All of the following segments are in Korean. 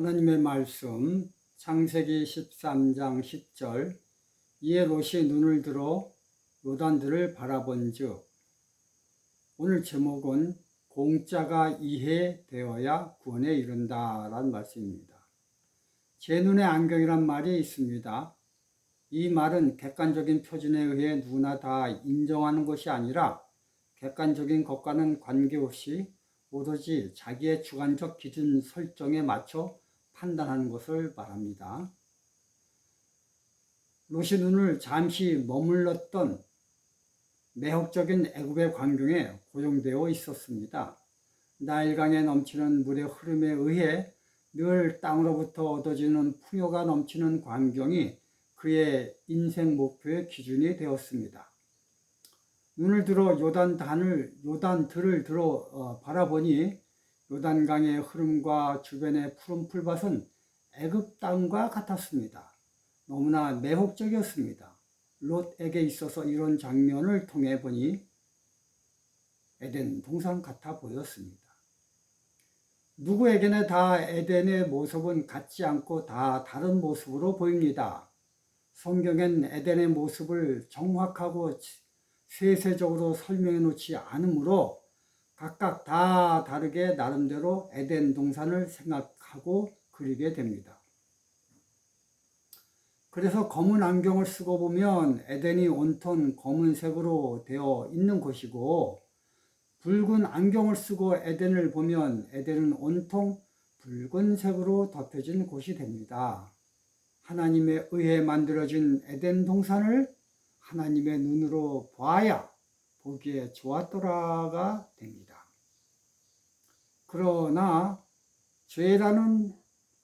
하나님의 말씀 창세기 13장 10절 이에 롯이 눈을 들어 요단들을 바라본즉 오늘 제목은 공짜가 이해되어야 구원에 이른다라는 말씀입니다. 제 눈에 안경이란 말이 있습니다. 이 말은 객관적인 표준에 의해 누구나 다 인정하는 것이 아니라 객관적인 것과는 관계없이 오로지 자기의 주관적 기준 설정에 맞춰 판단하는 것을 말합니다. 롯이 눈을 잠시 머물렀던 매혹적인 애굽의 광경에 고정되어 있었습니다. 나일강에 넘치는 물의 흐름에 의해 늘 땅으로부터 얻어지는 풍요가 넘치는 광경이 그의 인생 목표의 기준이 되었습니다. 눈을 들어 요단 단을 요단 들을 들어 어, 바라보니 요단강의 흐름과 주변의 푸른 풀밭은 애굽 땅과 같았습니다. 너무나 매혹적이었습니다. 롯에게 있어서 이런 장면을 통해 보니 에덴 동산 같아 보였습니다. 누구에게나 다 에덴의 모습은 같지 않고 다 다른 모습으로 보입니다. 성경엔 에덴의 모습을 정확하고 세세적으로 설명해 놓지 않으므로 각각 다 다르게 나름대로 에덴 동산을 생각하고 그리게 됩니다. 그래서 검은 안경을 쓰고 보면 에덴이 온통 검은색으로 되어 있는 곳이고 붉은 안경을 쓰고 에덴을 보면 에덴은 온통 붉은색으로 덮여진 곳이 됩니다. 하나님에 의해 만들어진 에덴 동산을 하나님의 눈으로 봐야 보기에 좋았더라가 됩니다. 그러나 죄라는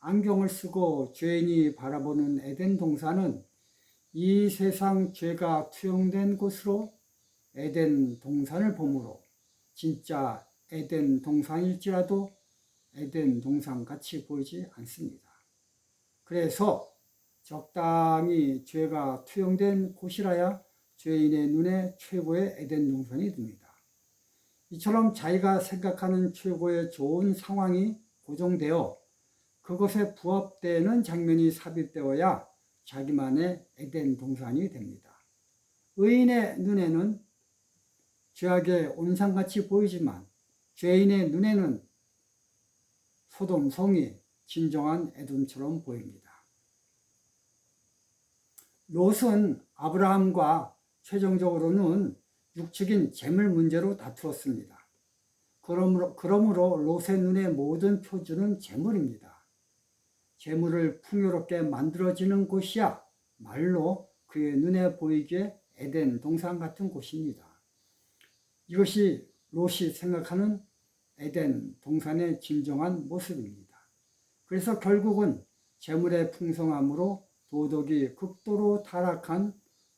안경을 쓰고 죄인이 바라보는 에덴 동산은 이 세상 죄가 투영된 곳으로 에덴 동산을 보므로 진짜 에덴 동산일지라도 에덴 동산 같이 보이지 않습니다. 그래서 적당히 죄가 투영된 곳이라야 죄인의 눈에 최고의 에덴 동산이 됩니다. 이처럼 자기가 생각하는 최고의 좋은 상황이 고정되어 그것에 부합되는 장면이 삽입되어야 자기만의 에덴 동산이 됩니다. 의인의 눈에는 죄악의 온상같이 보이지만 죄인의 눈에는 소돔 성이 진정한 에돔처럼 보입니다. 롯은 아브라함과 최종적으로는 육축인 재물 문제로 다투었습니다. 그러므로, 그러므로 롯의 눈의 모든 표준은 재물입니다. 재물을 풍요롭게 만들어지는 곳이야 말로 그의 눈에 보이게 에덴 동산 같은 곳입니다. 이것이 롯이 생각하는 에덴 동산의 진정한 모습입니다. 그래서 결국은 재물의 풍성함으로 도덕이 극도로 타락한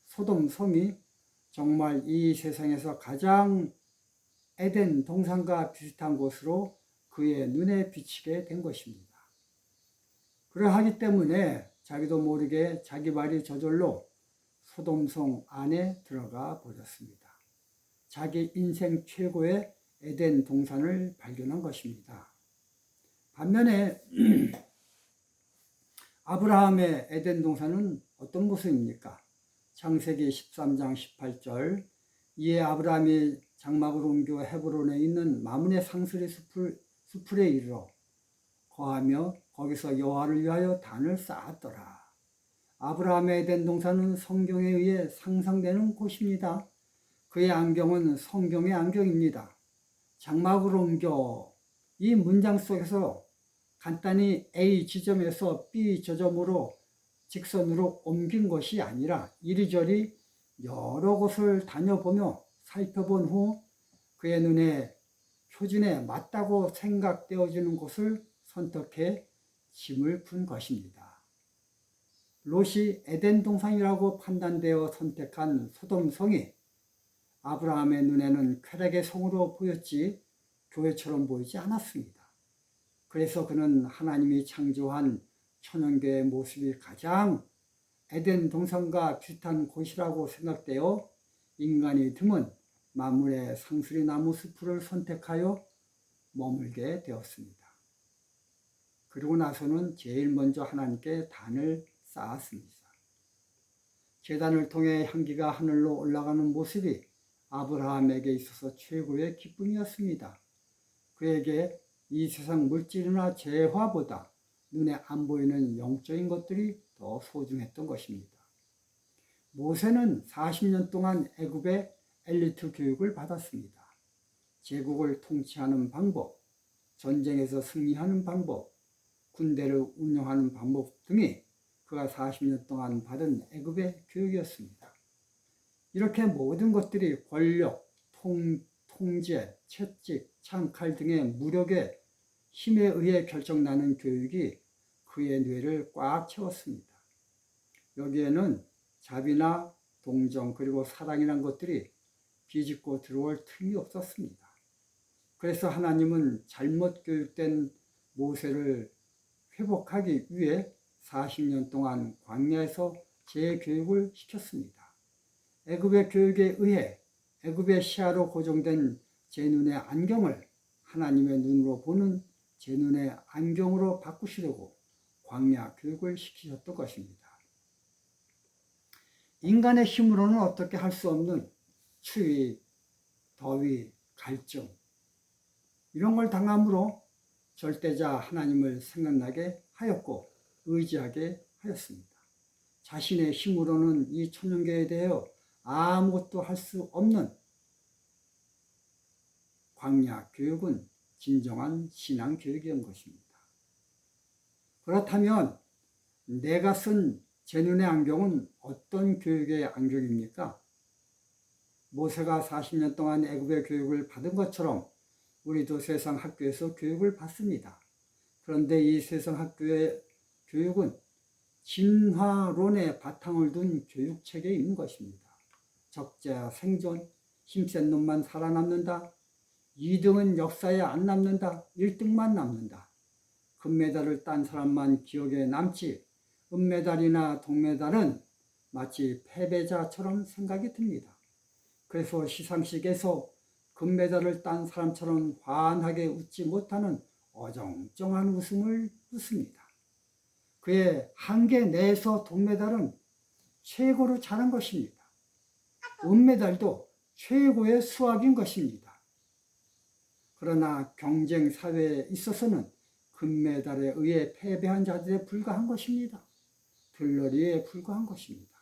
소돔 성이 정말 이 세상에서 가장 에덴 동산과 비슷한 곳으로 그의 눈에 비치게 된 것입니다. 그러하기 때문에 자기도 모르게 자기 발이 저절로 소돔성 안에 들어가 버렸습니다. 자기 인생 최고의 에덴 동산을 발견한 것입니다. 반면에 아브라함의 에덴 동산은 어떤 모습입니까? 창세기 13장 18절 이에 아브라함이 장막을 옮겨 헤브론에 있는 마문의 상수리 숲을, 숲에 이르러 거하며 거기서 여호와를 위하여 단을 쌓았더라. 아브라함의 에덴 동산은 성경에 의해 상상되는 곳입니다. 그의 안경은 성경의 안경입니다. 장막을 옮겨 이 문장 속에서 간단히 A 지점에서 B 지점으로 직선으로 옮긴 것이 아니라 이리저리 여러 곳을 다녀보며 살펴본 후 그의 눈에 표준에 맞다고 생각되어지는 곳을 선택해 짐을 푼 것입니다. 롯이 에덴 동산이라고 판단되어 선택한 소돔성이 아브라함의 눈에는 쾌락의 성으로 보였지 교회처럼 보이지 않았습니다. 그래서 그는 하나님이 창조한 천연계의 모습이 가장 에덴 동산과 비슷한 곳이라고 생각되어 인간이 드문 만물의 상수리 나무 숲을 선택하여 머물게 되었습니다. 그리고 나서는 제일 먼저 하나님께 단을 쌓았습니다. 재단을 통해 향기가 하늘로 올라가는 모습이 아브라함에게 있어서 최고의 기쁨이었습니다. 그에게 이 세상 물질이나 재화보다 눈에 안 보이는 영적인 것들이 더 소중했던 것입니다. 모세는 40년 동안 애굽의 엘리트 교육을 받았습니다. 제국을 통치하는 방법, 전쟁에서 승리하는 방법, 군대를 운영하는 방법 등이 그가 40년 동안 받은 애굽의 교육이었습니다. 이렇게 모든 것들이 권력, 통, 통제, 채찍, 창칼 등의 무력의 힘에 의해 결정나는 교육이 그의 뇌를 꽉 채웠습니다. 여기에는 자비나 동정 그리고 사랑이란 것들이 비집고 들어올 틈이 없었습니다. 그래서 하나님은 잘못 교육된 모세를 회복하기 위해 40년 동안 광야에서 재교육을 시켰습니다. 애굽의 교육에 의해 애굽의 시야로 고정된 제 눈의 안경을 하나님의 눈으로 보는 제 눈의 안경으로 바꾸시려고 광야 교육을 시키셨던 것입니다. 인간의 힘으로는 어떻게 할 수 없는 추위, 더위, 갈증 이런 걸 당함으로 절대자 하나님을 생각나게 하였고 의지하게 하였습니다. 자신의 힘으로는 이 천연계에 대하여 아무것도 할 수 없는 광야 교육은 진정한 신앙 교육이었던 것입니다. 그렇다면 내가 쓴 제 눈의 안경은 어떤 교육의 안경입니까? 모세가 40년 동안 애굽의 교육을 받은 것처럼 우리도 세상 학교에서 교육을 받습니다. 그런데 이 세상 학교의 교육은 진화론의 바탕을 둔 교육 있는 것입니다. 적자 생존, 힘센 놈만 살아남는다. 2등은 역사에 안 남는다. 1등만 남는다. 금메달을 딴 사람만 기억에 남지 은메달이나 동메달은 마치 패배자처럼 생각이 듭니다. 그래서 시상식에서 금메달을 딴 사람처럼 환하게 웃지 못하는 어정쩡한 웃음을 웃습니다. 그의 한계 내에서 동메달은 최고로 잘한 것입니다. 은메달도 최고의 수학인 것입니다. 그러나 경쟁 사회에 있어서는 금메달에 의해 패배한 자들에 불과한 것입니다. 들러리에 불과한 것입니다.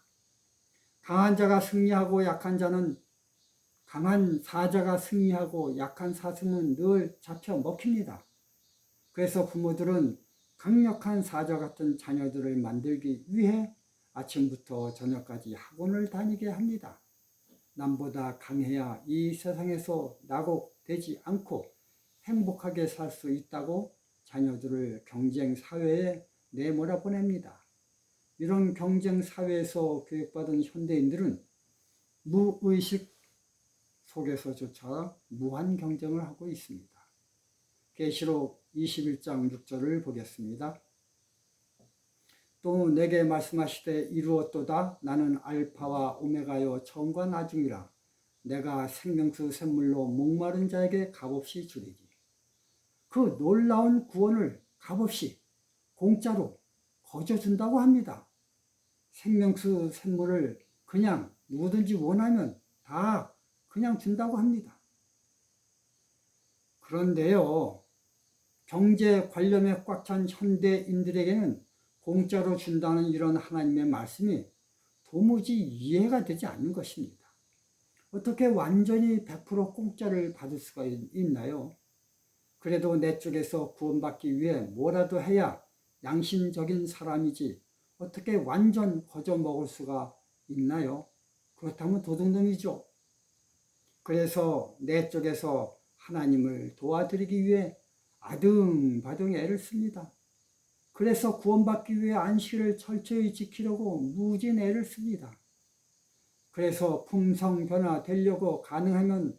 강한 자가 승리하고 약한 자는 강한 사자가 승리하고 약한 사슴은 늘 잡혀 먹힙니다. 그래서 부모들은 강력한 사자 같은 자녀들을 만들기 위해 아침부터 저녁까지 학원을 다니게 합니다. 남보다 강해야 이 세상에서 낙옥 되지 않고 행복하게 살 수 있다고 자녀들을 경쟁 사회에 내몰아 보냅니다. 이런 경쟁 사회에서 교육받은 현대인들은 무의식 속에서조차 무한 경쟁을 하고 있습니다. 계시록 21장 6절을 보겠습니다. 또 내게 말씀하시되 이루었도다 나는 알파와 오메가요 처음과 나중이라 내가 생명수 샘물로 목마른 자에게 값없이 주리니 그 놀라운 구원을 값없이 공짜로 거저 준다고 합니다. 생명수 샘물을 그냥 누구든지 원하면 다 그냥 준다고 합니다. 그런데요, 경제 관념에 꽉 찬 현대인들에게는 공짜로 준다는 이런 하나님의 말씀이 도무지 이해가 되지 않는 것입니다. 어떻게 완전히 100% 공짜를 받을 수가 있나요? 그래도 내 쪽에서 구원받기 위해 뭐라도 해야 양심적인 사람이지 어떻게 완전 거저 먹을 수가 있나요? 그렇다면 도둑놈이죠. 그래서 내 쪽에서 하나님을 도와드리기 위해 아등바등 애를 씁니다. 그래서 구원받기 위해 안식을 철저히 지키려고 무진 애를 씁니다. 그래서 품성 변화 되려고 가능하면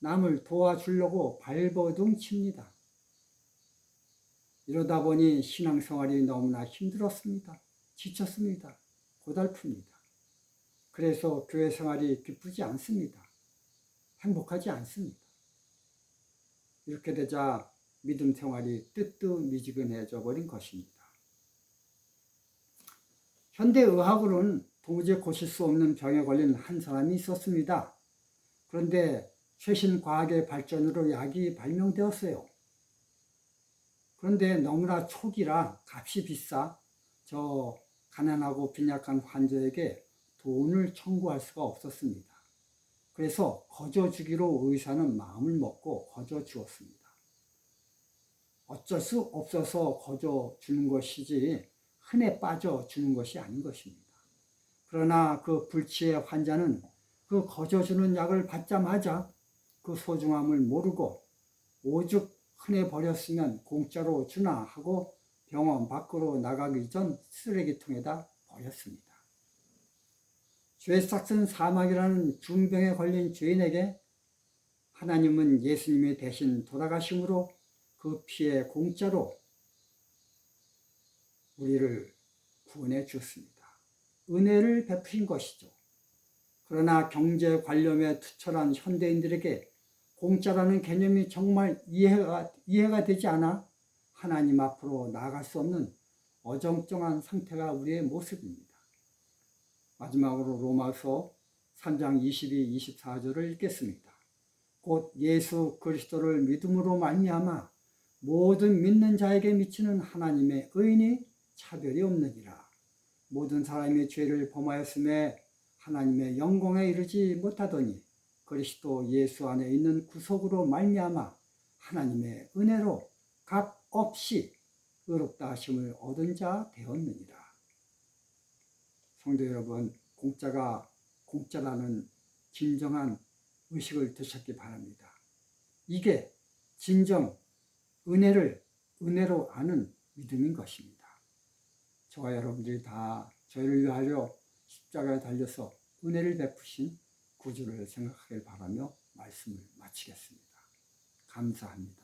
남을 도와주려고 발버둥 칩니다. 이러다 보니 신앙생활이 너무나 힘들었습니다. 지쳤습니다. 고달픕니다. 그래서 교회 생활이 기쁘지 않습니다. 행복하지 않습니다. 이렇게 되자 믿음 생활이 뜨뜻미지근해져 버린 것입니다. 현대 의학으로는 도무지 고칠 수 없는 병에 걸린 한 사람이 있었습니다. 그런데 최신 과학의 발전으로 약이 발명되었어요. 그런데 너무나 초기라 값이 비싸 저 가난하고 빈약한 환자에게 돈을 청구할 수가 없었습니다. 그래서 거저 주기로 의사는 마음을 먹고 거저 주었습니다. 어쩔 수 없어서 거저 주는 것이지 흔해 빠져 주는 것이 아닌 것입니다. 그러나 그 불치의 환자는 그 거저 주는 약을 받자마자 그 소중함을 모르고 오죽 흔해 버렸으면 공짜로 주나 하고 병원 밖으로 나가기 전 쓰레기통에다 버렸습니다. 죄 삭은 사막이라는 중병에 걸린 죄인에게 하나님은 예수님이 대신 돌아가심으로 그 피에 공짜로 우리를 구원해 주었습니다. 은혜를 베푸신 것이죠. 그러나 경제 관념에 투철한 현대인들에게 공짜라는 개념이 정말 이해가, 이해가 되지 않아 하나님 앞으로 나아갈 수 없는 어정쩡한 상태가 우리의 모습입니다. 마지막으로 로마서 3장 22, 24절을 읽겠습니다. 곧 예수 그리스도를 믿음으로 말미암아 모든 믿는 자에게 미치는 하나님의 의인이 차별이 없느니라. 모든 사람이 죄를 범하였음에 하나님의 영광에 이르지 못하더니 그리스도 예수 안에 있는 구속으로 말미암아 하나님의 은혜로 값 없이 의롭다 하심을 얻은 자 되었느니라. 성도 여러분, 공짜가 공짜라는 진정한 의식을 드셨기 바랍니다. 이게 진정 은혜를 은혜로 아는 믿음인 것입니다. 저와 여러분들이 다 저희를 위하여 십자가에 달려서 은혜를 베푸신 구주를 생각하길 바라며 말씀을 마치겠습니다. 감사합니다.